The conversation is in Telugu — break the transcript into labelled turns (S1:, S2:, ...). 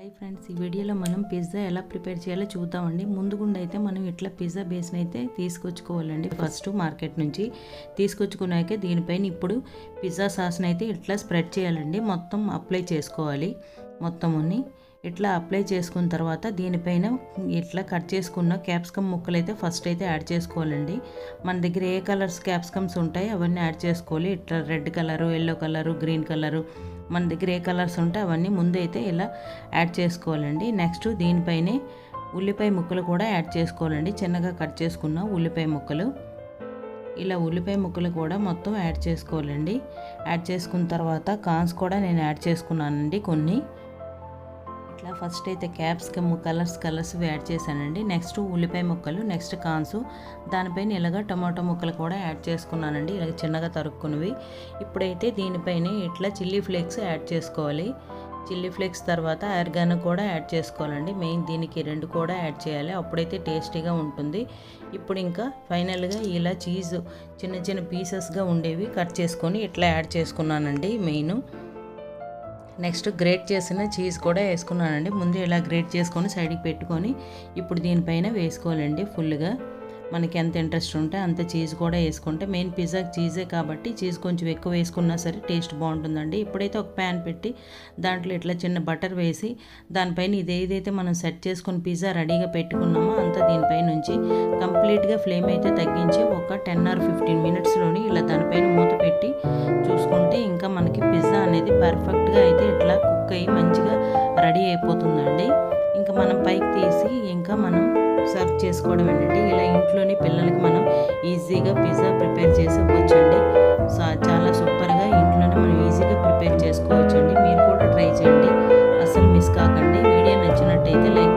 S1: హాయ్ ఫ్రెండ్స్ ఈ వీడియోలో మనం పిజ్జా ఎలా ప్రిపేర్ చేయాలో చూద్దామండి. ముందుగుండా అయితే మనం ఇట్లా పిజ్జా బేస్ని అయితే తీసుకొచ్చుకోవాలండి. ఫస్ట్ మార్కెట్ నుంచి తీసుకొచ్చుకున్నాక దీనిపైన ఇప్పుడు పిజ్జా సాస్ని అయితే ఇట్లా స్ప్రెడ్ చేయాలండి. మొత్తం అప్లై చేసుకోవాలి. మొత్తముని ఇట్లా అప్లై చేసుకున్న తర్వాత దీనిపైన ఇట్లా కట్ చేసుకున్న క్యాప్సికమ్ ముక్కలు అయితే ఫస్ట్ అయితే యాడ్ చేసుకోవాలండి. మన దగ్గర ఏ కలర్స్ క్యాప్సికమ్స్ ఉంటాయి అవన్నీ యాడ్ చేసుకోవాలి. ఇట్లా red colour yellow colour green colour మన దగ్గర ఏ కలర్స్ ఉంటే అవన్నీ ముందైతే ఇలా యాడ్ చేసుకోవాలండి. నెక్స్ట్ దీనిపైనే ఉల్లిపాయ ముక్కలు కూడా యాడ్ చేసుకోవాలండి. చిన్నగా కట్ చేసుకున్న ఉల్లిపాయ ముక్కలు. ఇలా ఉల్లిపాయ ముక్కలు కూడా మొత్తం యాడ్ చేసుకోవాలండి. యాడ్ చేసుకున్న తర్వాత కాన్స్ కూడా నేను యాడ్ చేసుకున్నానండి కొన్ని. ఇట్లా ఫస్ట్ అయితే క్యాప్సికమ్ కలర్స్ కలర్స్ యాడ్ చేశానండి. నెక్స్ట్ ఉల్లిపాయ ముక్కలు నెక్స్ట్ కాన్సు. దానిపైన ఇలాగ టమాటో ముక్కలు కూడా యాడ్ చేసుకున్నానండి. ఇలాగ చిన్నగా తరుక్కున్నవి. ఇప్పుడైతే దీనిపైన ఇట్లా చిల్లీ ఫ్లేక్స్ యాడ్ చేసుకోవాలి. చిల్లీ ఫ్లేక్స్ తర్వాత ఆర్గానో కూడా యాడ్ చేసుకోవాలండి. మెయిన్ దీనికి రెండు కూడా యాడ్ చేయాలి. అప్పుడైతే టేస్టీగా ఉంటుంది. ఇప్పుడు ఇంకా ఫైనల్గా ఇలా చీజ్ చిన్న చిన్న పీసెస్గా ఉండేవి కట్ చేసుకొని ఇట్లా యాడ్ చేసుకున్నానండి మెయిన్. నెక్స్ట్ గ్రేట్ చేసిన చీజ్ కూడా వేసుకున్నానండి. ముందు ఇలా గ్రేట్ చేసుకొని సైడ్కి పెట్టుకొని ఇప్పుడు దీనిపైన వేసుకోవాలండి ఫుల్గా. మనకి ఎంత ఇంట్రెస్ట్ ఉంటే అంత చీజ్ కూడా వేసుకుంటే మెయిన్ పిజ్జా చీజే కాబట్టి చీజ్ కొంచెం ఎక్కువ వేసుకున్నా సరే టేస్ట్ బాగుంటుందండి. ఇప్పుడైతే ఒక ప్యాన్ పెట్టి దాంట్లో ఇట్లా చిన్న బటర్ వేసి దానిపైన ఇదేదైతే మనం సెట్ చేసుకుని పిజ్జా రెడీగా పెట్టుకున్నామో అంతా దీనిపై నుంచి కంప్లీట్గా ఫ్లేమ్ అయితే తగ్గించి ఒక టెన్ ఆర్ ఫిఫ్టీన్ మినిట్స్లోని ఇలా దానిపైన మూత పెట్టి చూసుకుంటే ఇంకా మనకి పిజ్జా అనేది పర్ఫెక్ట్గా అయితే ఇట్లా కుక్ అయ్యి మంచిగా రెడీ అయిపోతుందండి. ఇంకా మనం పైకి తీసి ఇంకా మనం సర్వ్ చేసుకోవడం ఏంటంటే ఇలా ఇంట్లోని పిల్లలకి మనం ఈజీగా పిజ్జా ప్రిపేర్ చేసి ఇవ్వచ్చండి చాలా సూపర్గా ఇంట్లోనే మనం ఈజీగా ప్రిపేర్ చేసుకోవచ్చండి. మీరు కూడా ట్రై చేయండి. అసలు మిస్ కాకండి. వీడియో నచ్చినట్టయితే లైక్